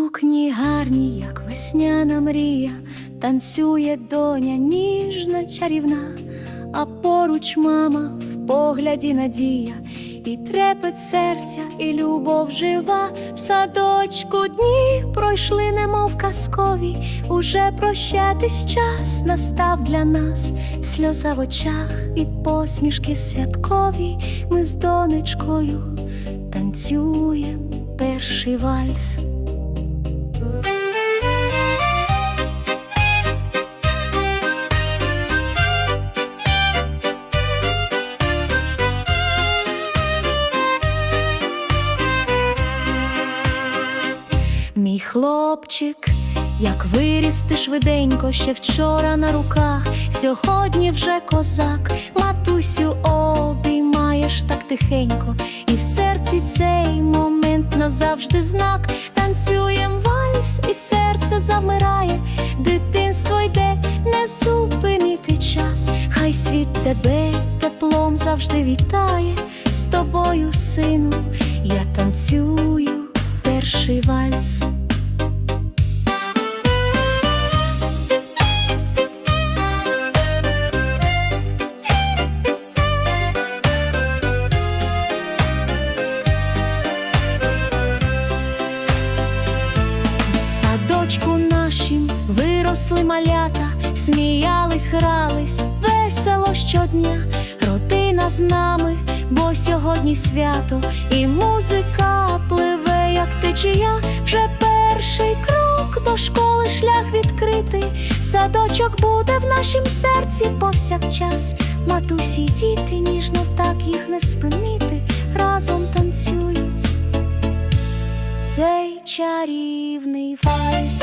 сукні гарні, як весняна мрія, танцює доня ніжна чарівна, а поруч мама в погляді надія, і трепет серця, і любов жива. В садочку дні пройшли, немов казкові, уже прощатись час настав для нас, сльоза в очах і посмішки святкові. Ми з донечкою танцюєм перший вальс. Мій хлопчик, як виріс швиденько, ще вчора на руках, сьогодні вже козак, матусю обіймаєш так тихенько, і в серці цей момент назавжди знак. Танцюєм вальс, і серце замирає, дитинство йде, не зупинити час. Хай світ тебе теплом завжди вітає. З тобою, сину, я танцюю перший вальс. Виросли малята, сміялись, грались, весело щодня, родина з нами, бо сьогодні свято, і музика пливе, як течія, вже перший крок до школи шлях відкритий. Садочок буде в нашім серці повсякчас. Матусі, діти, ніжно так їх не спинити, разом танцюють цей чарівний вальс.